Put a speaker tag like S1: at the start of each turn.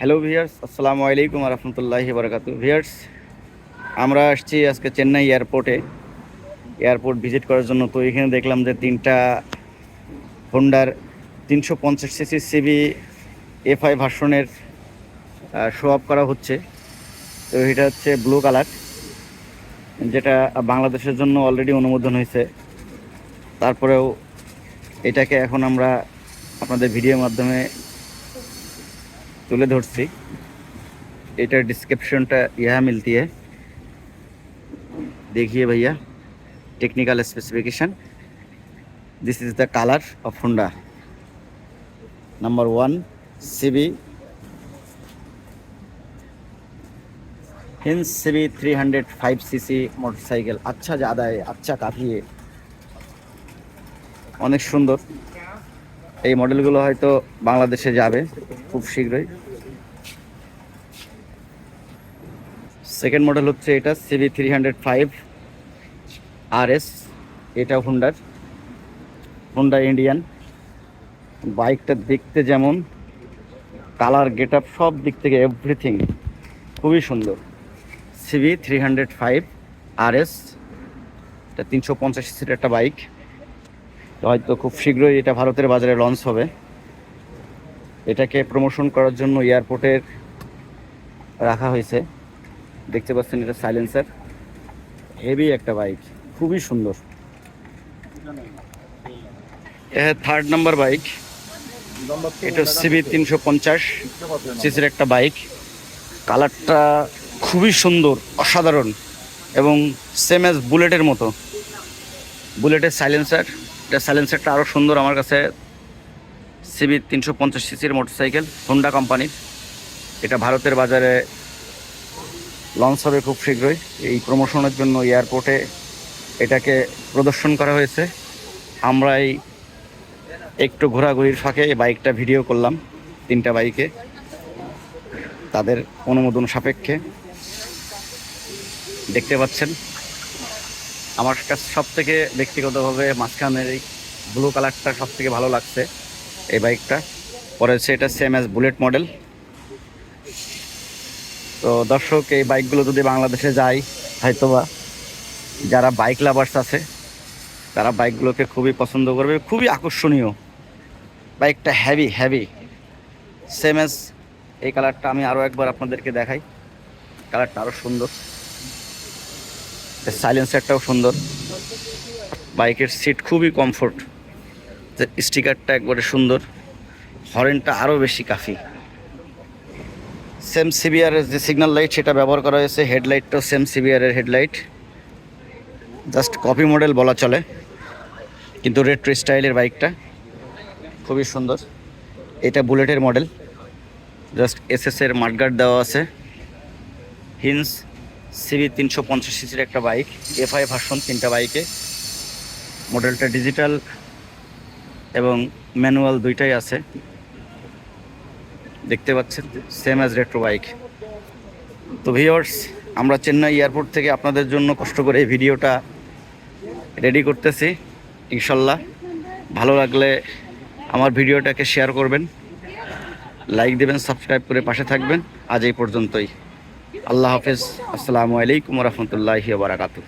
S1: Hello viewers আসসালামু আলাইকুম রহমতুল্লাহি বারকাতু ভিয়ার্স আমরা আসছি আজকে চেন্নাই এয়ারপোর্টে। এয়ারপোর্ট ভিজিট করার জন্য তো এখানে দেখলাম যে তিনটা হোন্ডার তিনশো পঞ্চাশ সিসি সিবি এফআই ভার্সনের শো আপ করা হচ্ছে। তো এটা হচ্ছে ব্লু কালার যেটা বাংলাদেশের জন্য অলরেডি অনুমোদন হয়েছে। তারপরেও এটাকে এখন আমরা আপনাদের ভিডিওর মাধ্যমে তুলে ধরছি। এটার ডিসক্রিপশনটা ইহা মিলতি দেখিয়ে ভাইয়া technical specification this is the colour of Honda number one CB হিন CB three hundred five CC motorcycle আচ্ছা জাদায় আচ্ছা কাঁপিয়ে অনেক সুন্দর। এই মডেলগুলো হয়তো বাংলাদেশে যাবে। খুব শীঘ্রই। সেকেন্ড মডেল হচ্ছে এটা CB three hundred five R S এটা হুন্ডার হুন্ডা ইন্ডিয়ান বাইকটা দেখতে যেমন কালার গেট আপ সব দিক থেকে এভরিথিং খুবই সুন্দর। CB three hundred five R S এটা তিনশো পঞ্চাশ সিটের একটা বাইক হয়তো খুব শীঘ্রই এটা ভারতের বাজারে লঞ্চ হবে। এটাকে প্রমোশন করার জন্য এয়ারপোর্টের রাখা হয়েছে। দেখতে পাচ্ছেন এটা সাইলেন্সার হেভি একটা বাইক খুবই সুন্দর। থার্ড নাম্বার বাইক এটা সিবি তিনশো পঞ্চাশ সিসির একটা বাইক কালারটা খুবই সুন্দর, অসাধারণ এবং সেম অ্যাজ বুলেটের মতো। বুলেটের সাইলেন্সার এটা সাইলেন্সারটা আরও সুন্দর আমার কাছে সিবি তিনশো পঞ্চাশ সিসির মোটরসাইকেল হোন্ডা কোম্পানির। এটা ভারতের বাজারে লঞ্চ হবে খুব শীঘ্রই। এই প্রমোশনের জন্য এয়ারপোর্টে এটাকে প্রদর্শন করা হয়েছে। আমরা এই একটু ঘোরাঘুরির ফাঁকে এই বাইকটা ভিডিও করলাম, তিনটা বাইকে তাদের অনুমোদন সাপেক্ষে। দেখতে পাচ্ছেন, আমার কাছে সব থেকে ব্যক্তিগতভাবে মাঝখানের এই ব্লু কালারটা সব থেকে ভালো লাগছে। এই বাইকটা। পরে এটা সেম অ্যাজ বুলেট মডেল তো দর্শক, এই বাইকগুলো যদি বাংলাদেশে যায়, হয়তোবা যারা বাইক লাভার্স আছে, তারা বাইকগুলোকে খুবই পছন্দ করবে। খুবই আকর্ষণীয়। বাইকটা হ্যাভি হ্যাভি সেম অ্যাজ এই কালারটা আমি আরও একবার আপনাদেরকে দেখাই। কালারটা আরও সুন্দর। সাইলেন্সারটাও সুন্দর। বাইকের সিট খুবই কমফোর্ট স্টিকারটা একবারে সুন্দর, হরেনটা আরও বেশি কাফি। সেম সিবিআরের যে সিগন্যাল লাইট সেটা ব্যবহার করা হয়েছে হেডলাইটটাও সেম সিবিআরের হেডলাইট জাস্ট কপি মডেল বলা চলে, কিন্তু রেট্রো স্টাইলের বাইকটা খুবই সুন্দর। এটা বুলেটের মডেল জাস্ট এসএসের মাঠগার্ড দেওয়া আছে। হিন্স সিবি তিনশো পঞ্চাশ সিসির একটা বাইক এফআই ভার্সন তিনটা বাইকে মডেলটা ডিজিটাল এবং ম্যানুয়াল দুইটাই আছে। দেখতে পাচ্ছেন সেম অ্যাজ রেট্রো বাইক তো ভিওর্স আমরা চেন্নাই এয়ারপোর্ট থেকে আপনাদের জন্য কষ্ট করে এই ভিডিওটা রেডি করতেছি, ইনশাল্লাহ। ভালো লাগলে আমার ভিডিওটাকে শেয়ার করবেন। লাইক দেবেন সাবস্ক্রাইব করে পাশে থাকবেন। আজ এই পর্যন্তই। আল্লাহ হাফেজ। আসসালামু আলাইকুম রহমতুল্লাহি বারাকাতু